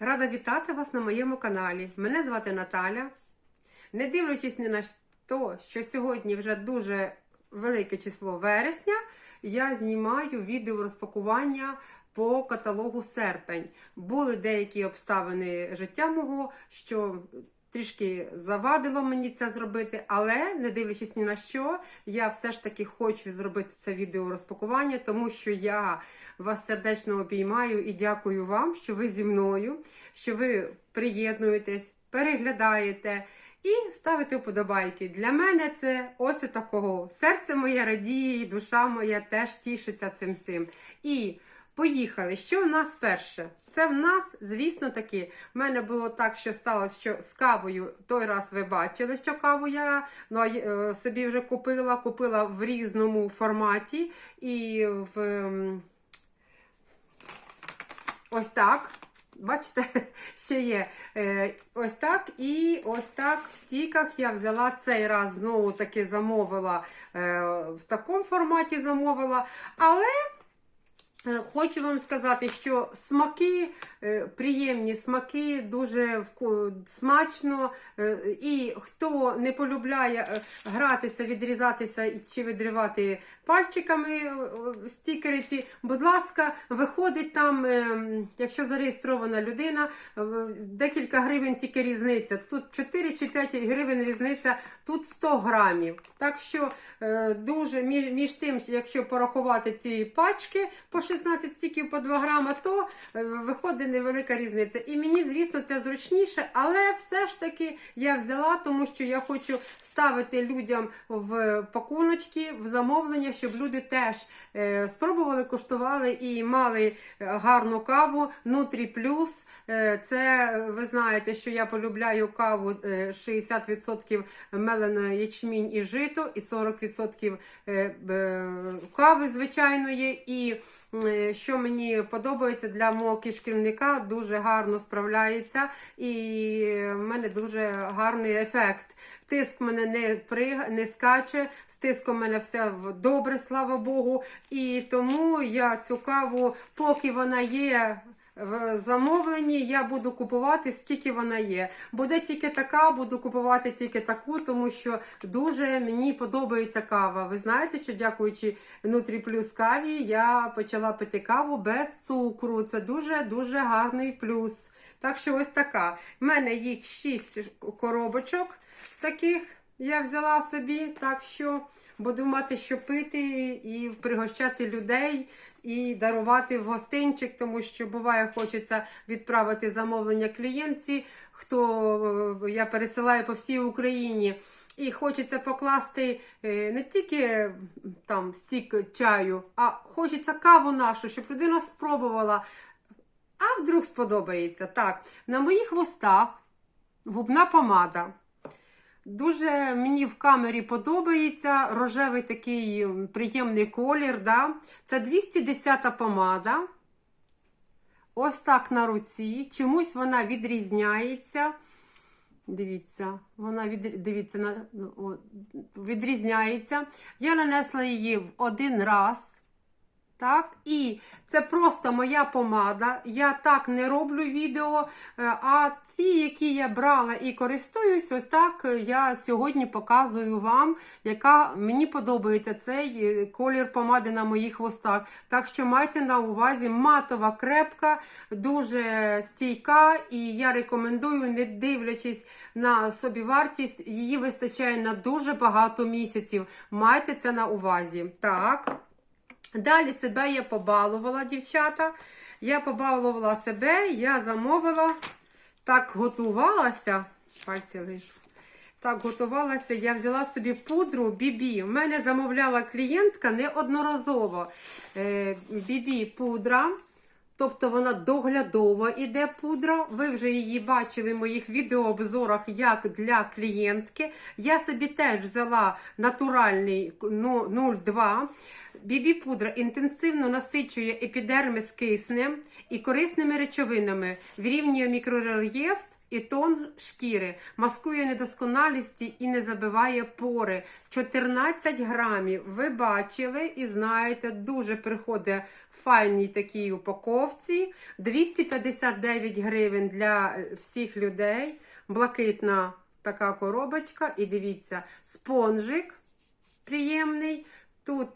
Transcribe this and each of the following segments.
Рада вітати вас на моєму каналі. Мене звати Наталя. Не дивлячись ні на те, що сьогодні вже дуже велике число вересня, я знімаю відео розпакування по каталогу серпень. Були деякі обставини життя мого, що трішки завадило мені це зробити, але не дивлячись ні на що, я все ж таки хочу зробити це відео розпакування, тому що я вас сердечно обіймаю і дякую вам, що ви зі мною, що ви приєднуєтесь, переглядаєте. І ставите вподобайки. Для мене це ось такого. Серце моє радіє, душа моя теж тішиться цим всім. І поїхали. Що в нас перше? Це в нас, звісно таки, в мене було так, що сталося, що з кавою той раз ви бачили, що каву я ну, е, собі вже купила, купила в різному форматі і в ем, ось так. Бачите, ще є е, ось так і ось так в стіках я взяла цей раз знову таки замовила е, в такому форматі замовила. Але хочу вам сказати, що смаки е, приємні, смаки дуже смачно. е, І хто не полюбляє е, гратися, відрізатися чи відривати пальчиками е, е, стікери ці, будь ласка, виходить там, е, якщо зареєстрована людина, декілька гривень тільки різниця. Тут 4 чи 5 гривень різниця, тут 100 грамів. Так що дуже між, тим, якщо порахувати ці пачки по 16 стіків по 2 грама, то виходить невелика різниця. І мені, звісно, це зручніше, але все ж таки я взяла, тому що я хочу ставити людям в пакуночки, в замовлення, щоб люди теж е, спробували, куштували і мали е, гарну каву. Нутрі плюс. Е, Це ви знаєте, що я полюбляю каву е, 60% мелено ячмінь і жито, і 40% е, е, кави звичайної. І що мені подобається для мого кишківника, дуже гарно справляється, і в мене дуже гарний ефект. Тиск мене не приг... не скаче, з тиском мене все добре, слава Богу. І тому я цю каву, поки вона є в замовленні, я буду купувати, скільки вона є. Буде тільки така, буду купувати тільки таку, тому що дуже мені подобається кава. Ви знаєте, що дякуючи Нутрі Плюс каві, я почала пити каву без цукру. Це дуже-дуже гарний плюс. Так що ось така. В мене їх 6 коробочок таких я взяла собі, так що буду мати що пити і пригощати людей. І дарувати в гостинчик, тому що буває, хочеться відправити замовлення клієнтці, хто е, я пересилаю по всій Україні. І хочеться покласти е, не тільки там стік чаю, а хочеться каву нашу, щоб людина спробувала. А вдруг сподобається. Так, на моїх вустах губна помада. Дуже мені в камері подобається рожевий такий приємний колір. Да? Це 210 помада. Ось так на руці. Чомусь вона відрізняється. Дивіться, вона від, дивіться, ну, відрізняється. Я нанесла її в один раз. Так, і це просто моя помада. Я так не роблю відео. е, А ті, які я брала і користуюсь, ось так е, я сьогодні показую вам, яка мені подобається цей е, колір помади на моїх хвостах. Так що майте на увазі матова крепка, дуже стійка, і я рекомендую, не дивлячись на собівартість, її вистачає на дуже багато місяців. Майте це на увазі. Так. Далі себе я побалувала, дівчата. Я побалувала себе, я замовила, так готувалася. Пальці лишу. Так готувалася, я взяла собі пудру Бібі. У мене замовляла клієнтка неодноразово. Е, Бібі пудра. Тобто вона доглядова іде пудра. Ви вже її бачили в моїх відеообзорах як для клієнтки. Я собі теж взяла натуральний ну, 0,2. Бібі пудра інтенсивно насичує епідермис киснем і корисними речовинами, вирівнює мікрорельєф і тон шкіри, маскує недосконалісті і не забиває пори. 14 грамів. Ви бачили і знаєте, дуже приходить файній такій упаковці. 259 гривень для всіх людей. Блакитна така коробочка. І дивіться, спонжик приємний. Тут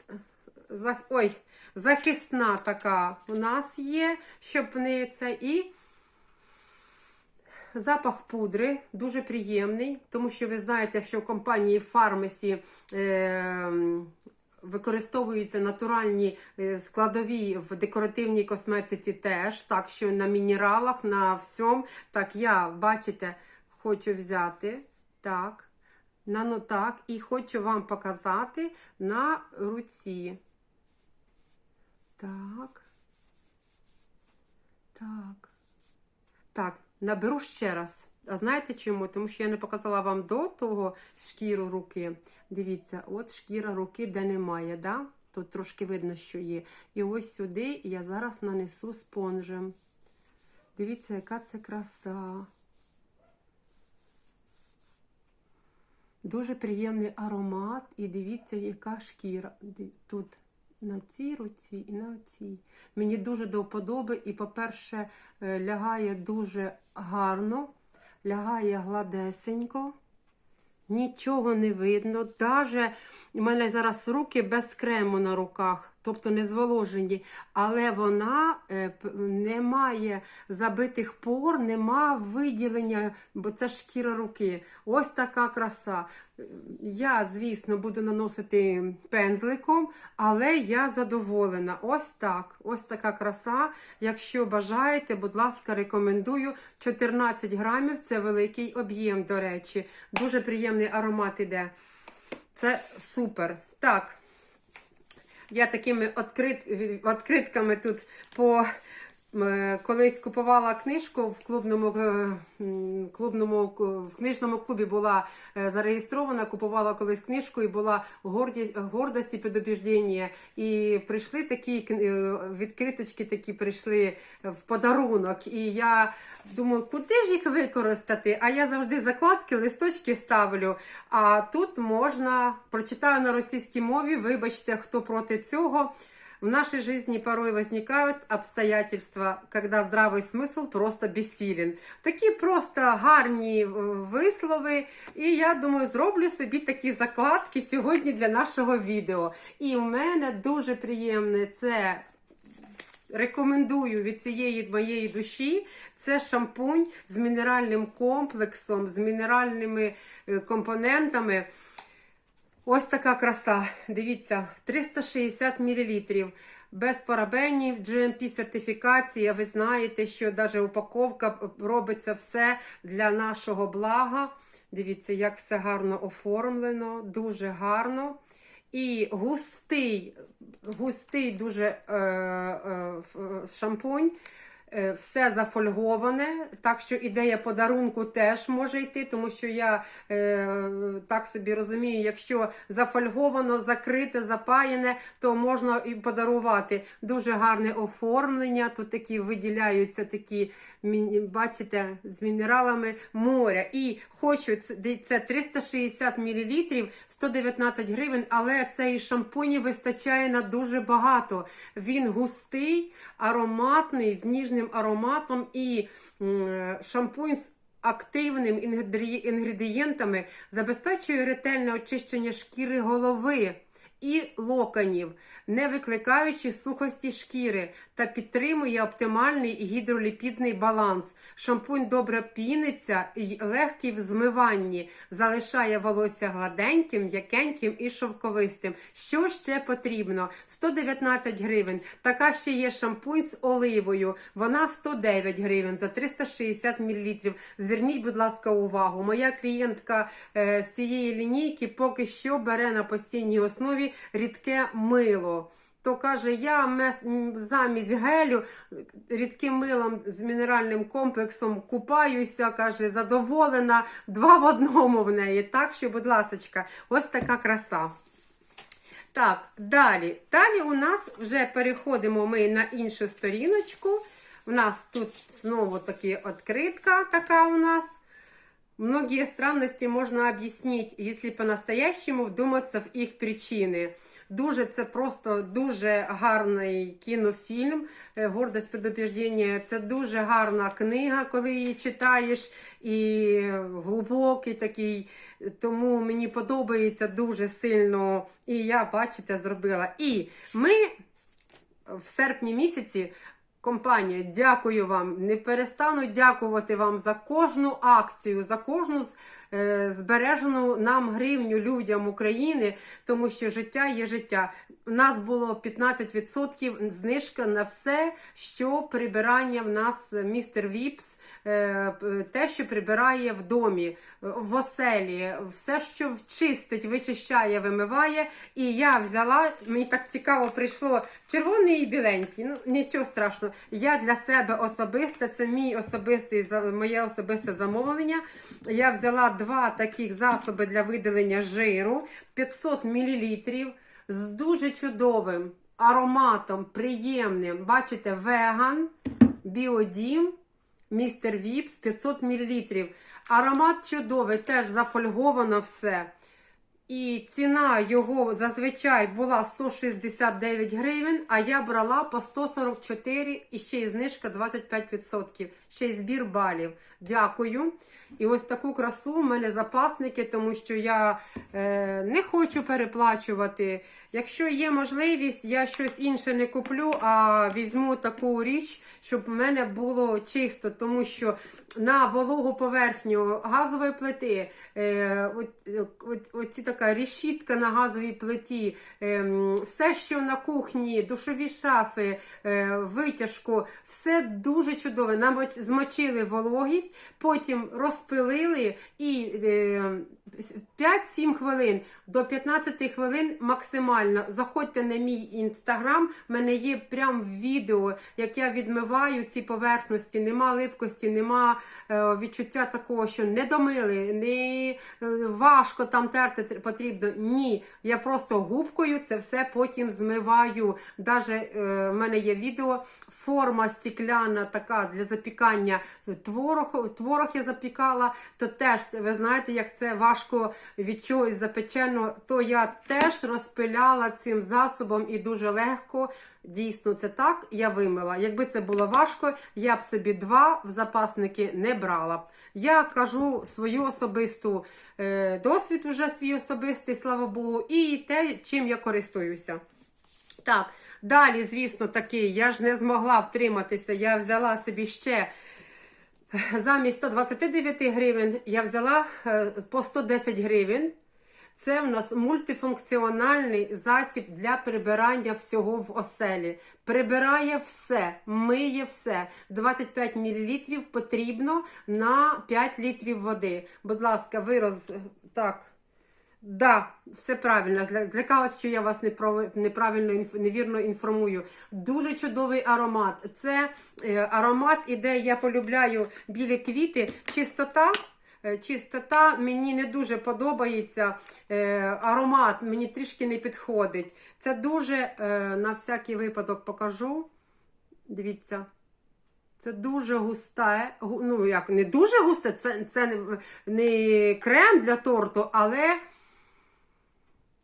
ой, захисна така у нас є, щоб не це. І запах пудри дуже приємний, тому що ви знаєте, що в компанії Фармасі е, використовуються натуральні е, складові в декоративній косметиці теж, так що на мінералах, на всьому. Так, я, бачите, хочу взяти. Так. На ну так, і хочу вам показати на руці. Так. Так. Так, наберу ще раз. А знаєте чому? Тому що я не показала вам до того шкіру руки. Дивіться, от шкіра руки, де немає, да? Тут трошки видно, що є. І ось сюди я зараз нанесу спонжем. Дивіться, яка це краса. Дуже приємний аромат. І дивіться, яка шкіра. Тут на цій руці і на цій. Мені дуже до вподоби. І, по-перше, е, лягає дуже гарно, лягає гладесенько. Нічого не видно. Даже у мене зараз руки без крему на руках, тобто не зволожені, але вона е, не має забитих пор, нема виділення, бо це шкіра руки. Ось така краса. Я, звісно, буду наносити пензликом, але я задоволена. Ось так. Ось така краса. Якщо бажаєте, будь ласка, рекомендую. 14 грамів це великий об'єм, до речі. Дуже приємний аромат іде. Це супер. Так. Я такими відкрит, відкритками тут по колись купувала книжку в клубному, е, клубному в книжному клубі була е, зареєстрована, купувала колись книжку і була гордість, гордость і підобіждення. І прийшли такі е, відкриточки, такі прийшли в подарунок. І я думаю, куди ж їх використати? А я завжди закладки, листочки ставлю. А тут можна прочитаю на російській мові. Вибачте, хто проти цього. В нашей жизни порой возникают обстоятельства, когда здравий смисл просто безсилен. Такі просто гарні е, вислови. І я думаю, зроблю собі такі закладки сьогодні для нашого відео. І в мене дуже приємне це рекомендую від цієї моєї душі. Це шампунь з мінеральним комплексом, з мінеральними е, компонентами. Ось така краса. Дивіться, 360 мл. Без парабенів, GMP сертифікація. Ви знаєте, що навіть упаковка робиться все для нашого блага. Дивіться, як все гарно оформлено, дуже гарно. І густий, густий дуже е, е, шампунь. Е, Все зафольговане, так що ідея подарунку теж може йти, тому що я е, так собі розумію, якщо зафольговано, закрите, запаяне, то можна і подарувати. Дуже гарне оформлення. Тут такі виділяються такі, бачите, з мінералами моря. І хочу це це 360 мл, 119 гривень, але цей шампуні вистачає на дуже багато. Він густий, ароматний, з ніжним ароматом і шампунь з активним інгредієнтами забезпечує ретельне очищення шкіри голови і локонів, не викликаючи сухості шкіри та підтримує оптимальний гідроліпідний баланс. Шампунь добре піниться і легкий в змиванні, залишає волосся гладеньким, м'якеньким і шовковистим. Що ще потрібно? 119 гривень. Така ще є шампунь з оливою. Вона 109 гривень за 360 мл. Зверніть, будь ласка, увагу. Моя клієнтка е, з цієї лінійки поки що бере на постійній основі рідке мило. То каже, я замість гелю рідким милом з мінеральним комплексом купаюся, каже, задоволена, два в одному в неї. Так що, будь ласочка, ось така краса. Так, далі. Далі у нас вже переходимо ми на іншу сторіночку. У нас тут знову таки открытка така у нас. Многие странности можно объяснить, если по-настоящему вдуматься в їх причини. Дуже це просто дуже гарний кінофільм. е, Гордость предупреждення. Це дуже гарна книга, коли її читаєш, і глибокий такий. Тому мені подобається дуже сильно. І я, бачите, зробила. І ми в серпні місяці. Компанія, дякую вам. Не перестану дякувати вам за кожну акцію, за кожну збережену нам гривню людям України, тому що життя є життя. У нас було 15% знижка на все, що прибирання в нас містер Віпс, е, те, що прибирає в домі, в оселі, все, що чистить, вичищає, вимиває. І я взяла, мені так цікаво прийшло червоний і біленький. Ну нічого страшного. Я для себе особисто, це мій особистий моє особисте замовлення. Я взяла два таких засоби для видалення жиру 500 мл з дуже чудовим ароматом, приємним. Бачите, веган, біодім. Містер Віпс 500 мл. Аромат чудовий, теж зафольговано все. І ціна його зазвичай була 169 гривень, а я брала по 144 і ще й знижка 25%. Ще й збір балів. Дякую. І ось таку красу в мене запасники, тому що я е, не хочу переплачувати. Якщо є можливість, я щось інше не куплю, а візьму таку річ, щоб в мене було чисто, тому що на вологу поверхню газової плити, е, от, от, оці така решітка на газовій плиті, е, все, що на кухні, душові шафи, е, витяжку, все дуже чудове. Нам от змочили вологість, потім розпилили і е, 5-7 хвилин до 15 хвилин максимально. Заходьте на мій інстаграм, в мене є прям відео, як я відмиваю ці поверхності, нема липкості, нема е, відчуття такого, що не домили, не е, важко там терти потрібно. Ні, я просто губкою це все потім змиваю. Даже е, в мене є відео, форма стікляна така для запікання творог, творог я запікала, то теж ви знаєте, як це важко від чогось запечено, то я теж розпиляла цим засобом і дуже легко. Дійсно, це так, я вимила. Якби це було важко, я б собі два в запасники не брала б. Я кажу свою особисту е, досвід, вже свій особистий, слава Богу, і те, чим я користуюся. Так, далі, звісно, такий, я ж не змогла втриматися. Я взяла собі ще замість 129 гривень, я взяла е, по 110 гривень. Це в нас мультифункціональний засіб для прибирання всього в оселі. Прибирає все, миє все. 25 мл потрібно на 5 літрів води. Будь ласка, ви роз... Так. Да, все правильно. Злякалась, що я вас неправильно невірно інформую. Дуже чудовий аромат. Це е, аромат іде, я полюбляю білі квіти, чистота. е, Чистота мені не дуже подобається. е, Аромат мені трішки не підходить. Це дуже на всякий випадок покажу. Дивіться. Це дуже густе, ну як не дуже густе, це, це не крем для торту, але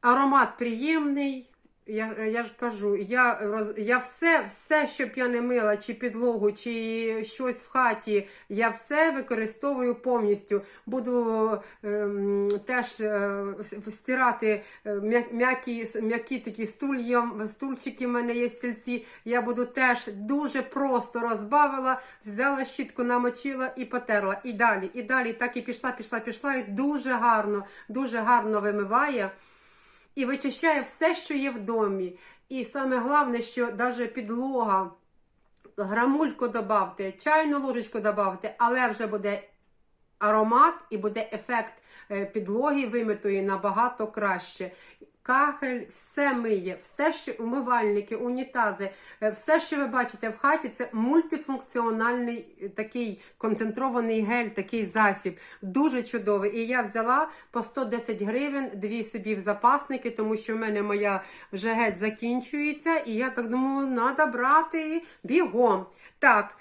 аромат приємний. Я, я ж кажу, я, я все, все, щоб я не мила, чи підлогу, чи щось в хаті, я все використовую повністю. Буду ем, теж е, стирати е, м'які, м'які такі стульї, стульчики в мене є стільці. Я буду теж дуже просто розбавила, взяла щітку, намочила і потерла. І далі, і далі так і пішла, пішла, пішла. І дуже гарно, дуже гарно вимиває і вичищає все, що є в домі. І саме головне, що навіть підлога, грамульку додати, чайну ложечку додати, але вже буде аромат і буде ефект е, підлоги вимитої набагато краще. Кахель, все миє, все, що умивальники, унітази, е, все, що ви бачите в хаті, це мультифункціональний е, такий концентрований гель, такий засіб. Дуже чудовий. І я взяла по 110 гривень, дві собі в запасники, тому що в мене моя вже геть закінчується. І я так думаю, треба брати бігом. Так,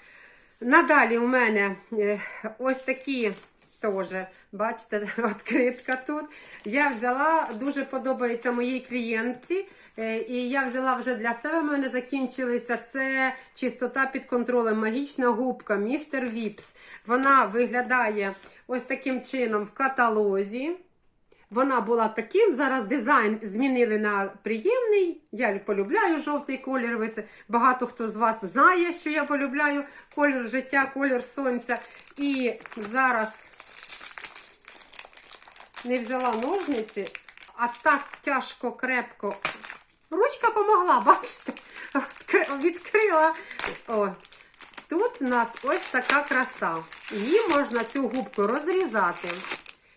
надалі у мене е, ось такі. Теж, бачите, відкритка тут. Я взяла, дуже подобається моїй клієнтці. е, І я взяла вже для себе, в мене закінчилися. Це чистота під контролем, магічна губка, містер Віпс. Вона виглядає ось таким чином в каталозі. Вона була таким. Зараз дизайн змінили на приємний. Я полюбляю жовтий колір. Ви це багато хто з вас знає, що я полюбляю колір життя, колір сонця. І зараз не взяла ножниці, а так тяжко, крепко. Ручка помогла, бачите? Відкрила. О. Тут у нас ось така краса. Її можна цю губку розрізати.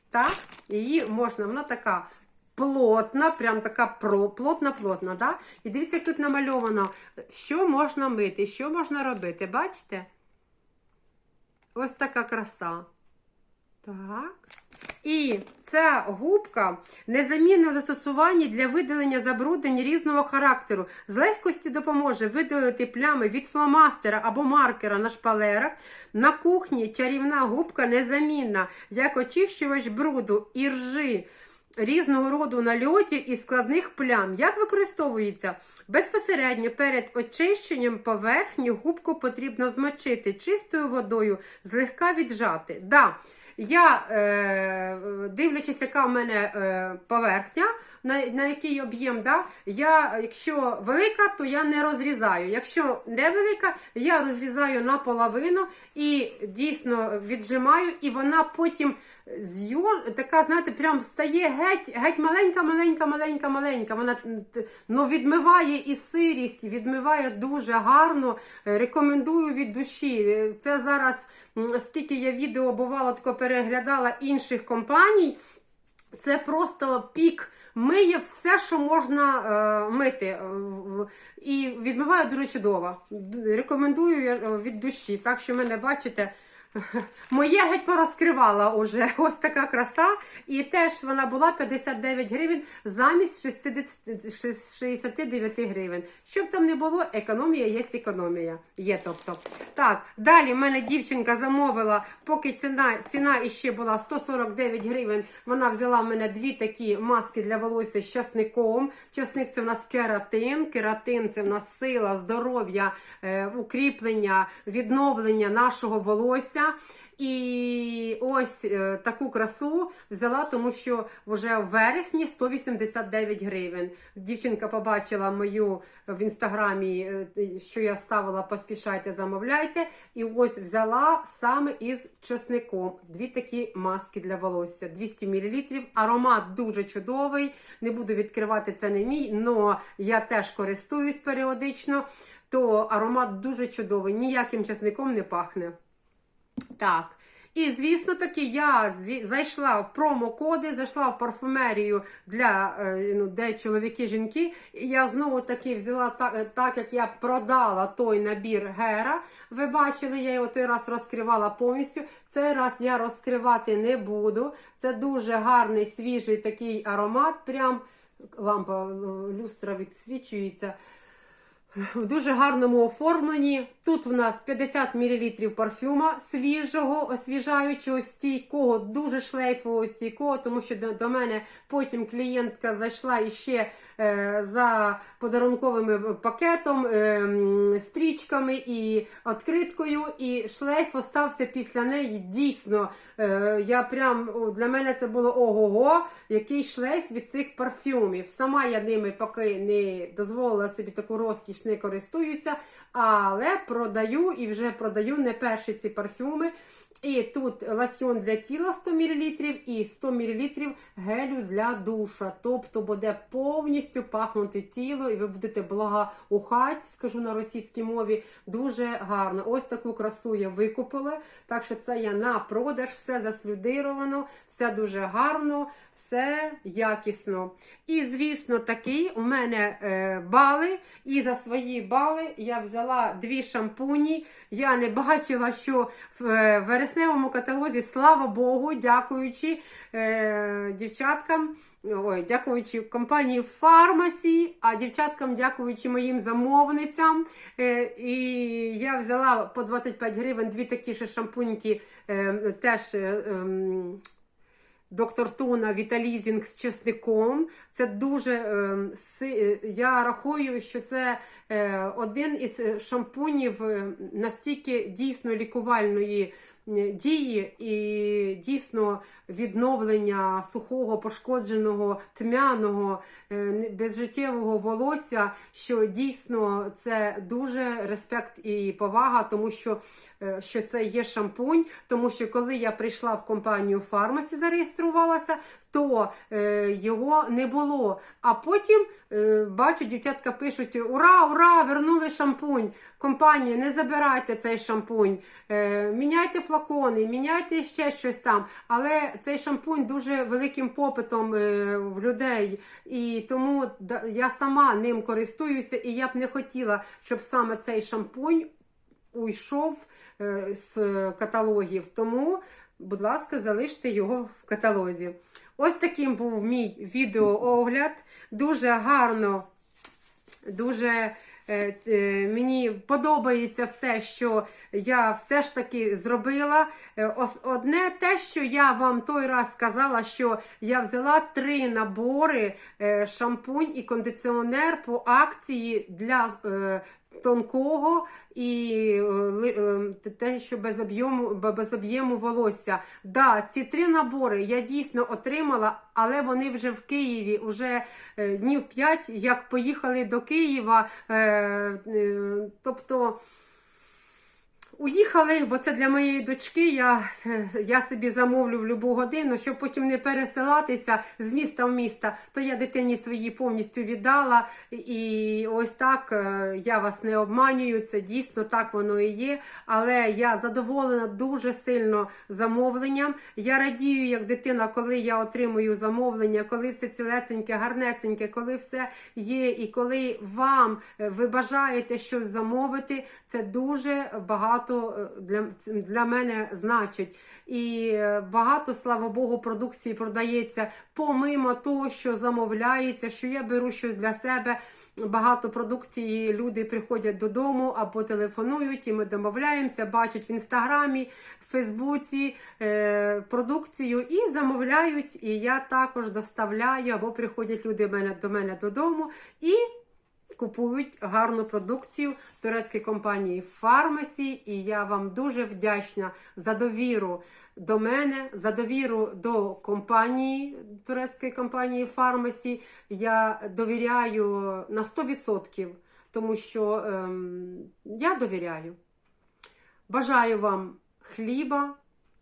Так? Її можна, вона така плотна, прям така плотна-плотна. Да? І дивіться, як тут намальовано, що можна мити, що можна робити. Бачите? Ось така краса. Так. І ця губка незамінна в застосуванні для видалення забруднень різного характеру. З легкості допоможе видалити плями від фломастера або маркера на шпалерах. На кухні чарівна губка незамінна, як очищувач бруду і ржи. Різного роду нальотів і складних плям. Як використовується? Безпосередньо перед очищенням поверхню губку потрібно змочити чистою водою, злегка віджати. Да, я, е, дивлячись, яка в мене е, поверхня, на, на який об'єм, да, я, якщо велика, то я не розрізаю. Якщо невелика, я розрізаю наполовину і дійсно віджимаю, і вона потім з'йор, така, знаєте, прям стає геть, геть маленька, маленька, маленька, маленька. Вона ну, відмиває і сирість, відмиває дуже гарно. Рекомендую від душі. Це зараз, скільки я відео бувало, тако переглядала інших компаній. Це просто пік. Миє все, що можна е, мити. е, І відмиває дуже чудово. Рекомендую е, від душі. Так що мене бачите. Моє геть порозкривала уже. Ось така краса. І теж вона була 59 гривень замість 60, 69 гривень. Щоб там не було, економія є економія. Є тобто. Так, далі в мене дівчинка замовила, поки ціна, ціна іще була 149 гривень. Вона взяла в мене дві такі маски для волосся з часником. Часник це в нас кератин. Кератин це в нас сила, здоров'я, е, укріплення, відновлення нашого волосся. І ось е, таку красу взяла, тому що вже в вересні 189 гривень. Дівчинка побачила мою в інстаграмі, е, що я ставила поспішайте, замовляйте. І ось взяла саме із чесником дві такі маски для волосся. 200 мл. Аромат дуже чудовий. Не буду відкривати це не мій, але я теж користуюсь періодично. То аромат дуже чудовий, ніяким чесником не пахне. Так. І, звісно таки, я зайшла в промокоди, зайшла в парфумерію для е, ну, де чоловіки, жінки. І я знову таки взяла так, е, так, як я продала той набір Гера. Ви бачили, я його той раз розкривала повністю. Цей раз я розкривати не буду. Це дуже гарний свіжий такий аромат. Прям лампа е, люстра відсвічується в дуже гарному оформленні. Тут в нас 50 мл парфюма свіжого, освіжаючого, стійкого, дуже шлейфового стійкого, тому що до, мене потім клієнтка зайшла і е, за подарунковим пакетом, е, стрічками і відкриткою, і шлейф остався після неї. Дійсно, е, я прям для мене це було ого-го, який шлейф від цих парфюмів. Сама я ними поки не дозволила собі таку розкіш, не користуюся. Але продаю і вже продаю не перші ці парфюми. І тут лосьон для тіла 100 мл і 100 мл гелю для душа. Тобто буде повністю пахнути тіло, і ви будете благоухати, скажу на російській мові, дуже гарно. Ось таку красу я викупила. Так що це я на продаж, все заслюдировано, все дуже гарно, все якісно. І, звісно, такі у мене е, бали. І за свої бали я взяла дві шампуні. Я не бачила, що в е, вересневому каталозі, слава Богу, дякуючи е, дівчаткам. Ой, дякуючи компанії Фармасі, а дівчаткам дякуючи моїм замовницям. Е, і я взяла по 25 гривень дві такі ще шампуньки, е, теж. е, ем, Доктор Туна Віталізінг з чесником. Це дуже е, е, я рахую, що це е, один із е, шампунів е, настільки дійсно лікувальної дії і дійсно відновлення сухого, пошкодженого, тьмяного, е, безжиттєвого волосся, що дійсно це дуже респект і повага, тому що, е, що це є шампунь. Тому що коли я прийшла в компанію Фармасі, зареєструвалася, то е, його не було. А потім е, бачу, дівчатка пишуть: Ура, ура! Вернули шампунь! Компанія, не забирайте цей шампунь, е, міняйте флакони, міняйте ще щось там. Але цей шампунь дуже великим попитом е, в людей. І тому я сама ним користуюся, і я б не хотіла, щоб саме цей шампунь уйшов е, з каталогів. Тому, будь ласка, залиште його в каталозі. Ось таким був мій відеоогляд. Дуже гарно, дуже. Е, е, Мені подобається все, що я все ж таки зробила. Е, Одне те, що я вам той раз сказала, що я взяла три набори шампунь і кондиціонер по акції для тонкого і е, е, те, що без об'єму без об'єму волосся. Да, ці три набори я дійсно отримала, але вони вже в Києві, уже е, днів 5, як поїхали до Києва. Тобто. Уїхали, бо це для моєї дочки. Я, я собі замовлю в будь-яку годину, щоб потім не пересилатися з міста в місто, то я дитині свої повністю віддала. І ось так е, я вас не обманюю, це дійсно так воно і є. Але я задоволена дуже сильно замовленням. Я радію, як дитина, коли я отримую замовлення, коли все цілесеньке, гарнесеньке, коли все є, і коли вам е, ви бажаєте щось замовити, це дуже багато е, для, для мене значить. І е, багато, слава Богу, продукції продається помимо того, що замовляється, що я беру щось для себе. Багато продукції люди приходять додому або телефонують, і ми домовляємося, бачать в інстаграмі, в Фейсбуці е, продукцію і замовляють. І я також доставляю, або приходять люди до мене додому і купують гарну продукцію турецької компанії Фармасі. І я вам дуже вдячна за довіру до мене, за довіру до компанії турецької компанії Фармасі. Я довіряю на 100%, тому що ем, я довіряю. Бажаю вам хліба,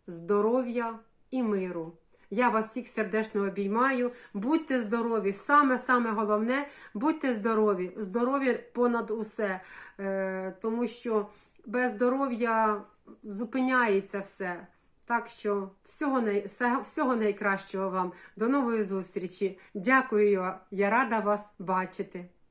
здоров'я і миру. Я вас всіх сердечно обіймаю. Будьте здорові. Саме саме головне, будьте здорові. Здорові понад усе. Е, тому що без здоров'я зупиняється все. Так що всього, най... всього найкращого вам. До нової зустрічі. Дякую. Я рада вас бачити.